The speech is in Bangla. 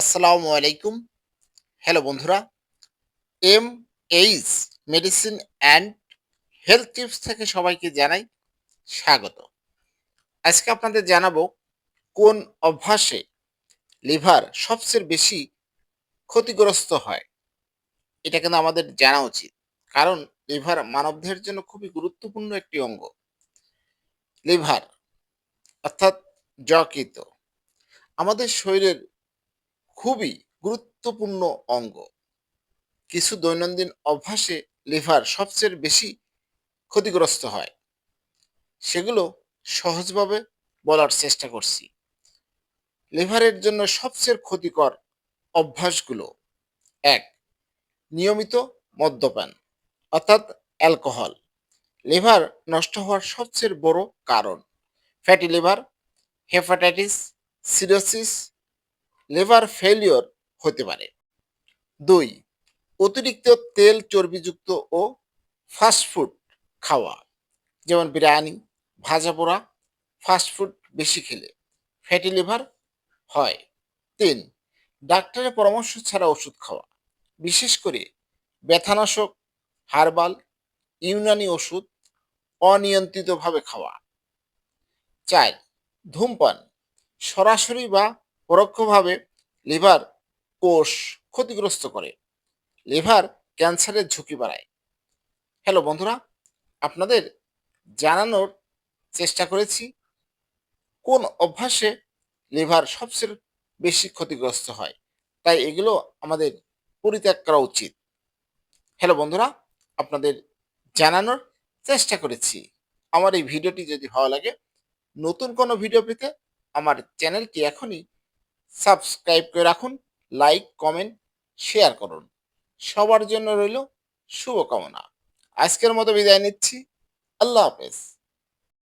আসসালামু আলাইকুম। হ্যালো বন্ধুরা M H medicine and health tips থেকে সবাইকে জানাই স্বাগত। আজকে আপনাদের জানাব কোন অভ্যাসে লিভার সবচেয়ে বেশি ক্ষতিগ্রস্ত হয়। এটা কিন্তু আমাদের জানা উচিত, কারণ লিভার মানবদেহের জন্য খুবই গুরুত্বপূর্ণ একটি অঙ্গ। লিভার, অর্থাৎ যকৃত আমাদের শরীরের খুবই গুরুত্বপূর্ণ অঙ্গ। কিছু দৈনন্দিন অভ্যাসে লিভার সবচেয়ে বেশি ক্ষতিগ্রস্ত হয়। সেগুলো সহজভাবে বলার চেষ্টা করছি। লিভারের জন্য সবচেয়ে ক্ষতিকর অভ্যাসগুলো এক, নিয়মিত মদ্যপান, অর্থাৎ অ্যালকোহল। লিভার নষ্ট হওয়ার সবচেয়ে বড় কারণ, fatty liver, hepatitis, cirrhosis liver failure হতে পারে। দুই, অতিরিক্ত তেল চর্বিযুক্ত ও ফাস্টফুড খাওয়া, যেমন বিরিয়ানি, ভাজা পোড়া ফাস্টফুড বেশি খেলে ফ্যাটি লিভার হয়। তিন, ডাক্তারের পরামর্শ ছাড়া ওষুধ খাওয়া, বিশেষ করে ব্যথানাশক, হার্বাল, ইউনানি ওষুধ অনিয়ন্ত্রিতভাবে খাওয়া। চার, ধূমপান, সরাসরি বা পরোক্ষভাবে লিভার কোষ ক্ষতিগ্রস্ত করে। লিভার ক্যান্সারের ঝুঁকি বাড়ায়। হ্যালো বন্ধুরা, আপনাদের জানানোর চেষ্টা করেছি, কোন অভ্যাসে লিভার সবচেয়ে বেশি ক্ষতিগ্রস্ত হয়? তাই এগুলো আমাদের পরিত্যাগ করা উচিত। হ্যালো বন্ধুরা, আপনাদের জানানোর চেষ্টা করেছি। আমার এই ভিডিওটি যদি ভালো লাগে, নতুন কোনো ভিডিও পেতে আমার চ্যানেলটি এখনই সাবস্ক্রাইব করে রাখুন, লাইক, কমেন্ট, শেয়ার করুন। সবার জন্য রইল শুভকামনা। আজকের মতো বিদায় নিচ্ছি। আল্লাহ হাফেজ।